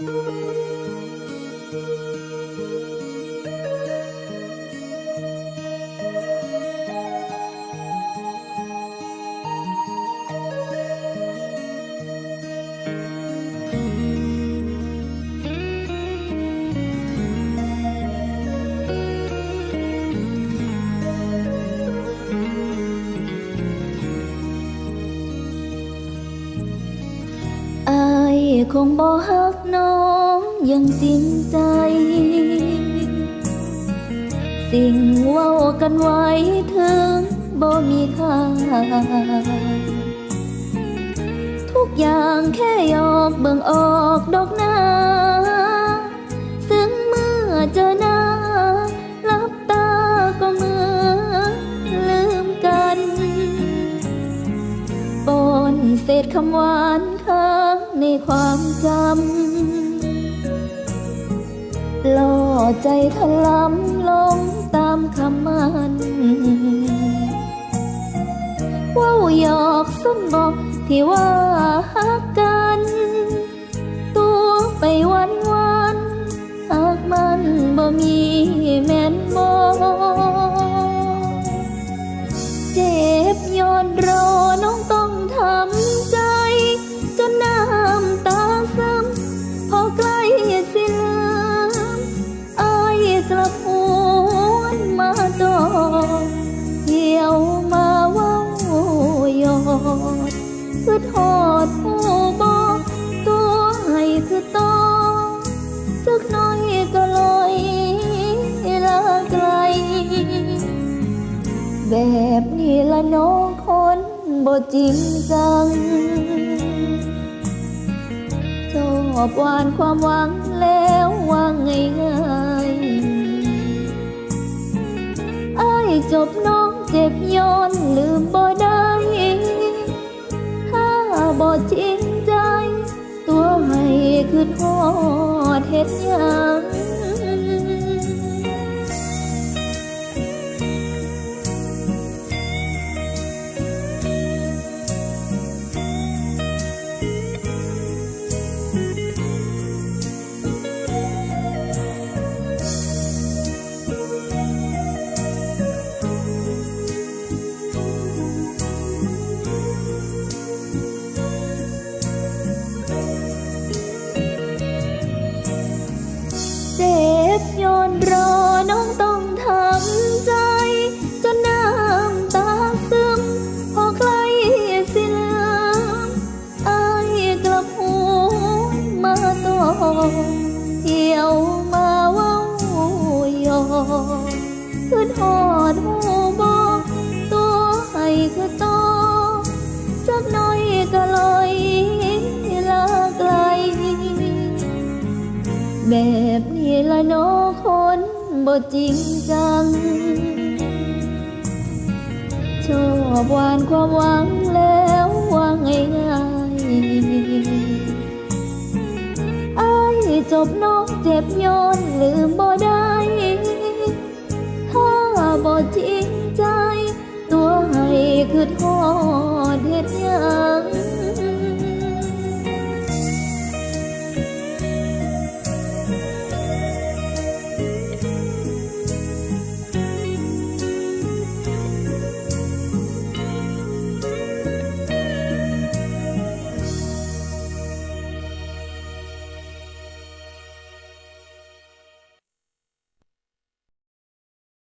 อ คงบ่ฮักน้องอยังจริงใจ สิ่งเว้ากันไว้ถึงบ่มีค่า ทุกอย่างแค่ยอกเบิ่งออกดอก เศษคำหวานค้างในความจำล่อใจถลำลงตามคำมันเว่าหยอกซึ่งบอกที่ว่าฮักกัน ตัวไปวันวันหากมันบ่มีแม่นบ่เจ็บย้อนรอ คือทอดผู้บอกตัวให้คือต่อสักน้อยก็ลอยลาไกล แบบนี้ละน้องคนบ่จริงจังชอบวานความหวังแล้ววางง่ายๆอ้ยจบน้องเจ็บย้อนลืมบ่ได้่จริงใจ ตัวให้คือทอดเฮ็ดยัง บย้อนรอน้องต้องทำใจ จนน้ำตาซึม พอใกล้สิลืมอายกลับหูมาต่อเที่ยวมาเว้ายอคือทอดหูบอกตัวให้คือต่อจักน้อยก็ลอยลาไกลแบบนี้ละน้อคน บ่จริงจัง ชอบหวานความหวังแล้วว่างง่ายๆอ้ายจบน้องเจ็บย้อนลืมบ่ได้ ถ้าบ่จริงใจ ตัวให้คือท